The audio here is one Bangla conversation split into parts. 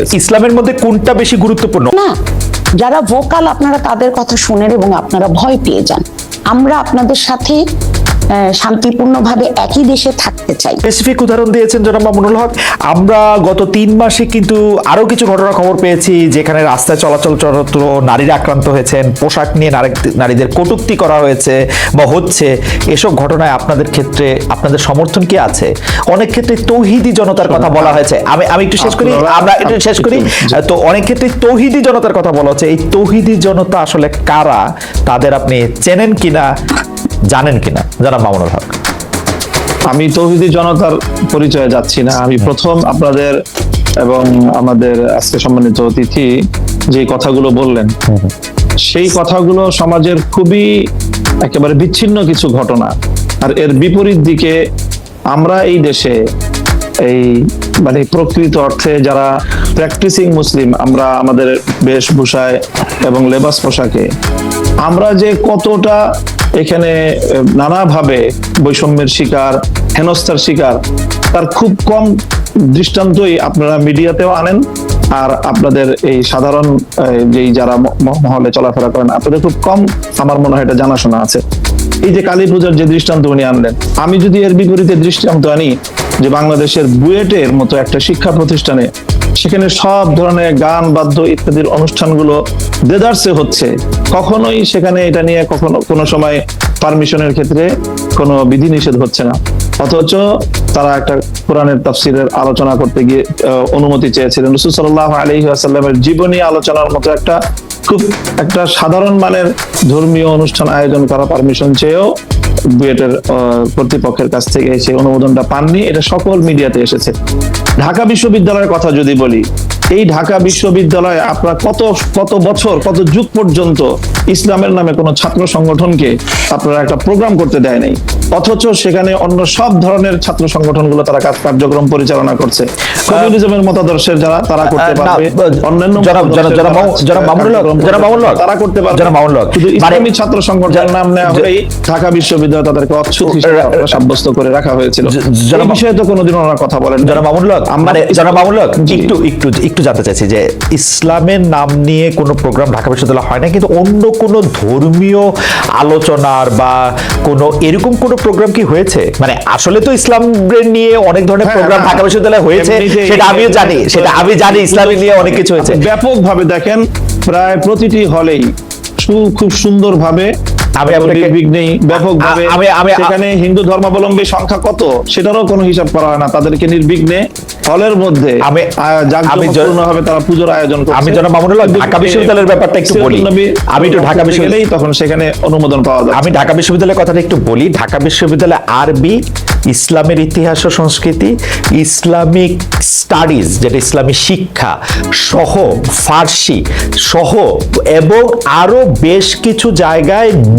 ইসলামের মধ্যে কোনটা বেশি গুরুত্বপূর্ণ? না, যারা ভোকাল আপনারা তাদের কথা শুনেন এবং আপনারা ভয় পেয়ে যান। আমরা আপনাদের সাথে শান্তিপূর্ণভাবে একই দেশে থাকতে চাই। স্পেসিফিক উদাহরণ দিয়েছেন জনাব মামুনুল হক। আমরা গত তিন মাসে কিন্তু আরও কিছু ঘটনার খবর পেয়েছি যেখানে রাস্তায় চলাচল চরত নারীরা আক্রান্ত হয়েছেন পোশাক নিয়ে নারী- নারীদের কটুক্তি করা হয়েছে বা হচ্ছে। এসব ঘটনায় আপনাদের ক্ষেত্রে আপনাদের সমর্থন কি আছে? অনেক ক্ষেত্রে তৌহিদি জনতার কথা বলা হয়েছে। আমি আমি একটু শেষ করি আমরা একটু শেষ করি। তো অনেক ক্ষেত্রে তৌহিদি জনতার কথা বলা হচ্ছে। এই তৌহিদি জনতা আসলে কারা? তাদের আপনি চেনেন কিনা? জানেন কিনা? যারা মামুনুল হক। আমি তৌহিদি জনতার পরিচয়ে যাচ্ছি না। আমি প্রথম আপনাদের এবং আমাদের আজকে সম্মানিত অতিথি যে কথাগুলো বললেন সেই কথাগুলো সমাজের খুবই একেবারে বিচ্ছিন্ন কিছু ঘটনা। আর এর বিপরীত দিকে আমরা এই দেশে এই মানে প্রকৃত অর্থে যারা প্র্যাকটিসিং মুসলিম আমরা আমাদের বেশভূষায় এবং লেবাস পোশাকে আমরা যে কতটা এখানে নানাভাবে বৈষম্যের শিকার, হেনস্থার শিকার, তার খুব কম দৃষ্টান্তই আপনারা মিডিয়াতেও আনেন। আর আপনাদের এই সাধারণ যেই যারা মহলে চলাফেরা করেন, আপনাদের খুব কম আমার মনে হয় এটা জানাশোনা আছে। এই যে কালী পূজার যে দৃষ্টান্ত উনি আনলেন, আমি যদি এর বিপরীতে দৃষ্টান্ত আনি যে বাংলাদেশের বুয়েটের মতো একটা শিক্ষা প্রতিষ্ঠানে সেখানে সব ধরনের গান, বাদ্য ইত্যাদির অনুষ্ঠানগুলো দেদারসে হচ্ছে। কখনোই সেখানে এটা নিয়ে কখনো কোনো সময় পারমিশনের ক্ষেত্রে কোনো বিধিনিষেধ হচ্ছে না। অথচ তারা একটা কোরআনের তাফসিরের আলোচনা করতে গিয়ে অনুমতি চেয়েছিলেন। রসুল সাল্লাহ আলী আসাল্লামের জীবনী আলোচনার মতো একটা খুব একটা সাধারণ মানের ধর্মীয় অনুষ্ঠান আয়োজন করা পারমিশন চেয়েও বুয়েটের কর্তৃপক্ষের কাছ থেকে এসে অনুমোদনটা পাননি। এটা সকল মিডিয়াতে এসেছে। ঢাকা বিশ্ববিদ্যালয়ের কথা যদি বলি, এই ঢাকা বিশ্ববিদ্যালয়ে আপনারা কত কত বছর, কত যুগ পর্যন্ত ইসলামের নামে কোনো ছাত্র সংগঠনকে আপনারা একটা প্রোগ্রাম করতে দেয় নাই। অথচ সেখানে অন্য সব ধরনের ছাত্র সংগঠনগুলো তারা কাজ কার্যক্রম পরিচালনা করছে। কমিউনিজমের মতাদর্শের যারা তারা করতে পারবে। অন্যান্য যারা মামু- মামুনুল হক, মামুনুল তারা করতে পারবে। মামুনুল হক। শুধু মানে- ইসলামী ছাত্র সংগঠনের নাম নেওয়া হলেই ঢাকা বিশ্ববিদ্যালয় তাদেরকে অচ্ছুত হিসেবে সাব্যস্ত করে রাখা হয়েছিল। জনাব- বিষয়ে তো কোনোদিন ওনারা কথা বলেন জনাব মামুনুল আমরা মানে জনাব মামুনুল একটু একটু একটু জানতে চাইছি যে ইসলামের নাম নিয়ে কোনো প্রোগ্রাম ঢাকা বিশ্ববিদ্যালয়ে হয় না? কিন্তু অন্য কোনো ধর্মীয় আলোচনার বা কোনো এরকম কোনো প্রোগ্রাম কি হয়েছে? মানে আসলে তো ইসলাম নিয়ে অনেক ধরনের প্রোগ্রাম হ্যাঁ, ঢাকা বিশ্ববিদ্যালয়ে হয়েছে সেটা আমিও জানি সেটা আমি জানি ইসলামের নিয়ে অনেক কিছু হয়েছে। ব্যাপকভাবে দেখেন প্রায় প্রতিটি হলেই খুব সুন্দর ভাবে আমি আপনাকে- নির্বিঘ্নেই ব্যাপক ভাবে আ- আমি- আমি- সেখানে হিন্দু ধর্মাবলম্বী সংখ্যা কত? সেটারও কোনো হিসাব করা হয় না। তাদেরকে নির্বিঘ্নে হলের মধ্যে আমি- তারা পুজোর আয়োজন করছে। আমি জনাব মামুনুল হক, ঢাকা বিশ্ববিদ্যালয়ের ব্যাপারটা একটু বলি। আমি একটু ঢাকা করতে বিশ্ববিদ্যালয়- তখন সেখানে অনুমোদন পাওয়া যায় আমি ঢাকা বিশ্ববিদ্যালয়ের কথাটা একটু বলি। ঢাকা বিশ্ববিদ্যালয়ে আরবি ইসলামের ইতিহাস ও সংস্কৃতি ইসলামিক স্টাডিজ যেটা ইসলামী শিক্ষা সহ ফার্সি সহ এবং আরও বেশ কিছু জায়গায়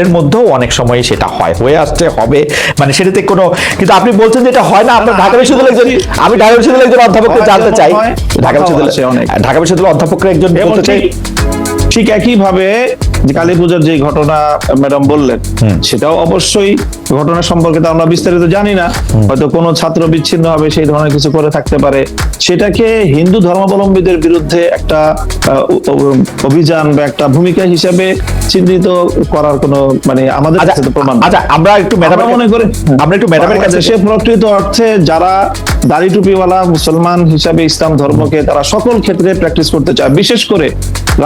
এর মধ্যেও অনেক সময় সেটা হয় হয়ে আসছে হবে। মানে সেটাতে কোনো কিন্তু আপনি বলছেন যে এটা হয় না আপনার ঢাকা বিশ্ববিদ্যালয়ের একজন আমি ঢাকা বিশ্ববিদ্যালয়ের একজন অধ্যাপককে জানতে চাই। হয়, ঢাকা বিশ্ববিদ্যালয় অনেক। ঢাকা বিশ্ববিদ্যালয়ের অধ্যাপকরা একজন বলতে চাই ঠিক ঠিক একই ভাবে কালী পূজার যে ঘটনা ম্যাডাম বললেন সেটাও অবশ্যই ঘটনা সম্পর্কে তো আমরা বিস্তারিত জানি না। হয়তো কোনো ছাত্র বিচ্ছিন্ন হবে সেই ধরনের কিছু করে থাকতে পারে। সেটাকে হিন্দু ধর্মাবলম্বীদের বিরুদ্ধে একটা অভিযান বা একটা ভূমিকা হিসাবে চিহ্নিত করার কোনো মানে আমাদের আচ্ছা কাছে তো প্রমাণ আচ্ছা আমরা একটু মনে করি আমরা একটু ম্যাডামের কাছে বাংলাদেশে প্রকৃত অর্থে যারা দাড়ি টুপিওয়ালা মুসলমান হিসাবে ইসলাম ধর্মকে তারা সকল ক্ষেত্রে প্র্যাকটিস করতে চায়। বিশেষ করে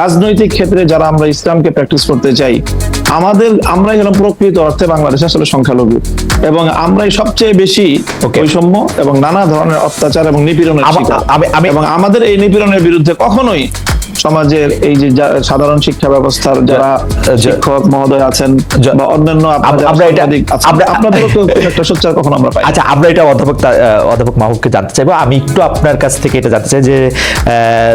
রাজনৈতিক ক্ষেত্রে যারা আমরা ইসলামকে প্র্যাকটিস করতে চাই আমাদের আমরাই হলাম প্রকৃত অর্থে বাংলাদেশ আসলে সংখ্যালঘু এবং আমরাই সবচেয়ে বেশি বৈষম্য এবং নানা ধরনের অত্যাচার এবং নিপীড়নের শিকার। এবং আমাদের এই নিপীড়নের বিরুদ্ধে কখনোই সমাজের এই যে সাধারণ শিক্ষা ব্যবস্থার যারা শিক্ষক মহোদয় আছেন বা অন্যান্য আমরা এটা- আপনাদেরও একটা সোচ্চার কখনো আমরা পাই আচ্ছা আমরা এটা অধ্যাপক অধ্যাপক মাহবুবকে জানতে চাইব। আমি একটু আপনার কাছ থেকে এটা জানতে চাই যে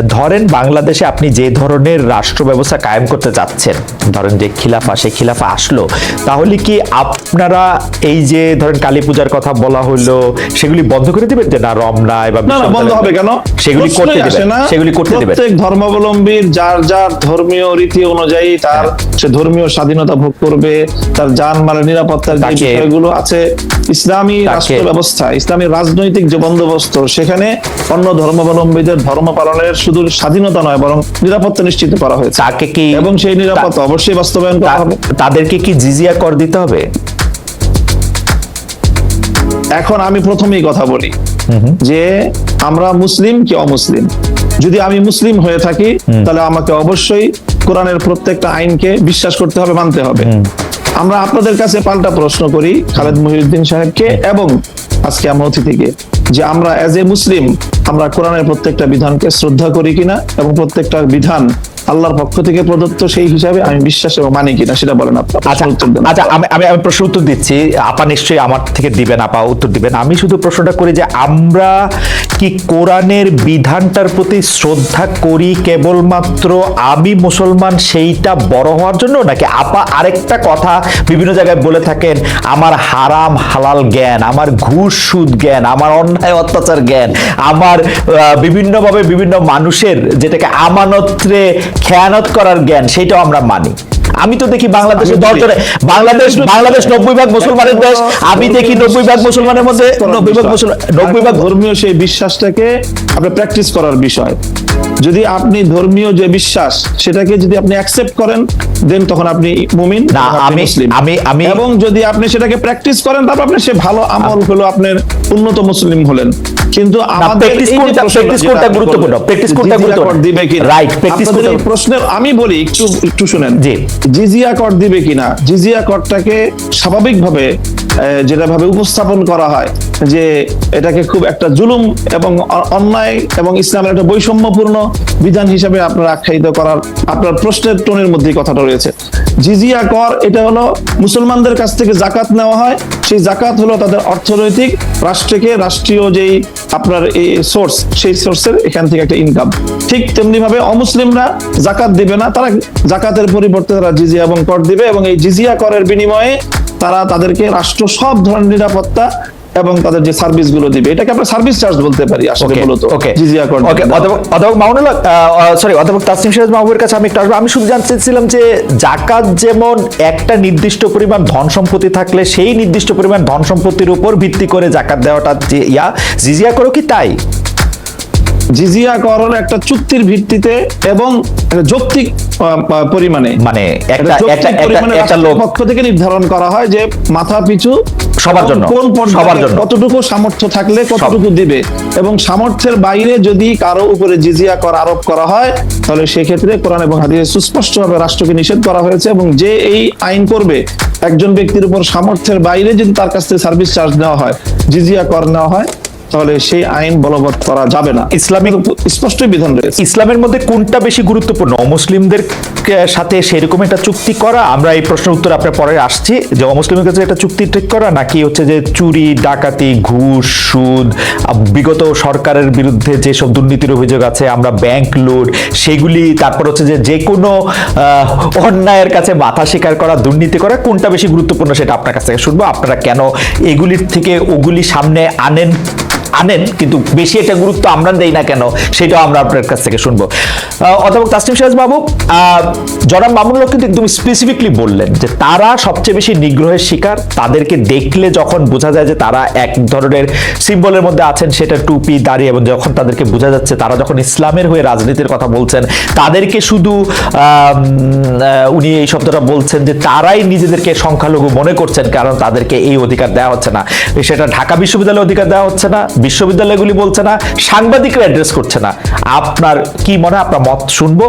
ধরেন বাংলাদেশে আপনি যে ধরনের রাষ্ট্র ব্যবস্থা কায়েম করতে চাচ্ছেন ধরেন যে খিলাফা সেই খিলাফা আসলো তাহলে কি আপনারা এই যে ধরেন কালী পূজার কথা বলা হলো সেগুলি বন্ধ করে দিবেন যে না রমনায় বা বন্ধ হবে কেন? সেগুলি করতে দিবেন না। সেগুলি করতে দিবেন। প্রত্যেক ধর্মাবলম্বীর যার যার ধর্মীয় রীতি অনুযায়ী তার সে ধর্মীয় স্বাধীনতা ভোগ করবে তার জান মালের নিরাপত্তার যে বিষয়গুলো আছে ইসলামী রাষ্ট্র ব্যবস্থা ইসলামী রাজনৈতিক যে বন্দোবস্ত সেখানে অন্য ধর্মাবলম্বীদের ধর্ম পালনের শুধু স্বাধীনতা নয় বরং নিরাপত্তা নিশ্চিত করা হয়েছে। তাকে কি এবং সেই নিরাপত্তা অবশ্যই বাস্তবায়ন করা হবে। তাদেরকে কি জিজিয়া কর দিতে হবে? এখন আমি প্রথমেই কথা বলি যে আমরা মুসলিম কি অমুসলিম? যদি আমি মুসলিম হয়ে থাকি তাহলে আমাকে অবশ্যই কোরআনের প্রত্যেকটা আইনকে বিশ্বাস করতে হবে মানতে হবে। আমরা আপনাদের কাছে পাল্টা প্রশ্ন করি খালেদ মহিউদ্দিন সাহেবকে এবং আজকে আমরা অতিথিকে যে আমরা এজ এ মুসলিম আমরা কোরআনের প্রত্যেকটা বিধানকে শ্রদ্ধা করি কিনা এবং প্রত্যেকটা বিধান আল্লাহর পক্ষ থেকে প্রদত্ত সেই হিসাবে আমি বিশ্বাস এবং মানি কিনা সেটা বলেন আপনার আচ্ছা আচ্ছা আমি আমি আমি প্রশ্ন উত্তর দিচ্ছি। আপা নিশ্চয়ই আমার থেকে দিবেন আপা উত্তর দিবেন। আমি শুধু প্রশ্নটা করি যে আমরা কি কোরআনের বিধানটার প্রতি শ্রদ্ধা করি কেবলমাত্র আমি মুসলমান সেইটা বড় হওয়ার জন্য? নাকি আপা আরেকটা কথা বিভিন্ন জায়গায় বলে থাকেন আমার হারাম হালাল জ্ঞান আমার ঘুষ সুদ জ্ঞান আমার অন্যায় অত্যাচার জ্ঞান আমার বিভিন্নভাবে বিভিন্ন মানুষের যেটাকে আমানত্রে খেয়ানত করার জ্ঞান সেটাও আমরা মানি। আমি তো দেখি বাংলাদেশের আমি দশ বলি- জনে বাংলাদেশ বাংলাদেশ নব্বই ভাগ মুসলমানের দেশ আমি দেখি নব্বই ভাগ মুসলমানের মধ্যে নব্বই ভাগ মুসলমান নব্বই ভাগ ধর্মীয় সেই বিশ্বাসটাকে আপনি প্র্যাকটিস করার বিষয়। যদি আপনি ধর্মীয় যে বিশ্বাস সেটাকে যদি আপনি অ্যাকসেপ্ট করেন দেন তখন আপনি মুমিন না, আমি- আমি- আমি- এবং যদি আপনি সেটাকে প্র্যাকটিস করেন তারপর আপনি সে ভালো আমল হলো আপনার উন্নত মুসলিম হলেন। কিন্তু আমাদের যে কোনটা- গুরুত্বপূর্ণ, practice কোনটা গুরুত্বপূর্ণ। দিবে practice আপনাদের এই কোনটা- প্রশ্নের আমি বলি একটু একটু শুনেন। জি। জিজিয়া কর দিবে কিনা? জিজিয়া করটাকে স্বাভাবিকভাবে যেটা ভাবে উপস্থাপন করা হয়, যে এটাকে খুব একটা জুলুম এবং অন্যায় এবং ইসলামের একটা বৈষম্যপূর্ণ বিধান হিসেবে আপনার আখ্যায়িত করার আপনার প্রশ্নের টোনের মধ্যেই কথাটা রয়েছে। জিজিয়া কর, এটা হলো মুসলমানদের কাছ থেকে জাকাত নেওয়া হয়, সেই জাকাত হলো তাদের অর্থনৈতিক, রাষ্ট্রকে রাষ্ট্রীয় যেই আপনার এই সোর্স সেই সোর্সের এখান থেকে একটা ইনকাম ঠিক তেমনি ভাবে অমুসলিমরা জাকাত দিবে না, তারা জাকাতের পরিবর্তে তারা জিজিয়া এবং কর দিবে এবং এই জিজিয়া করের বিনিময়ে তারা তাদেরকে রাষ্ট্র সব ধরনের নিরাপত্তা এবং তাদের যে সার্ভিসগুলো দিবে এটাকে আমরা সার্ভিস চার্জ বলতে পারি আসলে মূলত ওকে। জিজিয়া কর ওকে অধ্যাপক মামুনুল সরি অধ্যাপক তাসনিম সিরাজ মাহবুবের কাছে আমি একটু আসব। আমি শুধু জানতে চাইছিলাম যে জাকাত যেমন একটা নির্দিষ্ট পরিমাণ ধন সম্পত্তি থাকলে সেই নির্দিষ্ট পরিমাণ ধন সম্পত্তির উপর ভিত্তি করে জাকাত দেওয়াটা যে ইয়া জিজিয়া করো কি তাই? জিজিয়া কর একটা চুক্তির ভিত্তিতে এবং যৌক্তিক পরিমাণে। মানে একটা একটা একটা লোক পক্ষ থেকে নির্ধারণ করা হয় যে মাথা পিছু সবার জন্য, কোন সবার জন্য। কতটুকু সামর্থ্য থাকলে কতটুকু দিবে। এবং সামর্থ্যের বাইরে যদি কারও উপরে জিজিয়া কর আরোপ করা হয় তাহলে সেক্ষেত্রে কোরআন এবং হাদিসে সুস্পষ্টভাবে রাষ্ট্রকে নিষেধ করা হয়েছে এবং যে এই আইন করবে একজন ব্যক্তির উপর সামর্থ্যের বাইরে যদি তার কাছ থেকে সার্ভিস চার্জ নেওয়া হয় জিজিয়া কর নেওয়া হয় তাহলে সেই আইন বলবৎ করা যাবে না। ইসলামিক- স্পষ্টই বিধান রয়েছে। ইসলামের মধ্যে কোনটা বেশি গুরুত্বপূর্ণ? অমুসলিমদের সাথে সেরকম একটা চুক্তি করা? আমরা এই প্রশ্নের উত্তর আপনার পরে আসছি। যে অমুসলিমের কাছে একটা চুক্তি ঠিক করা, নাকি হচ্ছে যে চুরি, ডাকাতি, ঘুষ, সুদ বিগত সরকারের বিরুদ্ধে যেসব দুর্নীতির অভিযোগ আছে, আমরা ব্যাংক লুট, সেগুলি, তারপর হচ্ছে যে যে কোনো অন্যায়ের কাছে মাথা স্বীকার করা, দুর্নীতি করা, কোনটা বেশি গুরুত্বপূর্ণ সেটা আপনার কাছ থেকে শুনব। আপনারা কেন এগুলির থেকে ওগুলি সামনে আনেন? আনেন, কিন্তু বেশি একটা গুরুত্ব আমরা দেই না কেন, সেটাও আমরা আপনার কাছ থেকে শুনব। অধ্যাপক তাসনিম সিরাজ বাবু জনাব মামুনুল কিন্তু একদম স্পেসিফিকলি বললেন যে তারা সবচেয়ে বেশি নিগ্রহের শিকার, তাদেরকে দেখলে যখন বোঝা যায় যে তারা এক ধরনের সিম্বলের মধ্যে আছেন, সেটা টুপি দাঁড়িয়ে এবং যখন তাদেরকে বোঝা যাচ্ছে তারা যখন ইসলামের হয়ে রাজনীতির কথা বলছেন, তাদেরকে শুধু উনি এই শব্দটা বলছেন যে তারাই নিজেদেরকে সংখ্যালঘু মনে করছেন, কারণ তাদেরকে এই অধিকার দেওয়া হচ্ছে না। সেটা ঢাকা বিশ্ববিদ্যালয়ে অধিকার দেওয়া হচ্ছে না বিশ্ববিদ্যালয়গুলি বলছে না সাংবাদিকরা অ্যাড্রেস করছে না। আপনার কি মনে হয়? আপনার মত শুনব।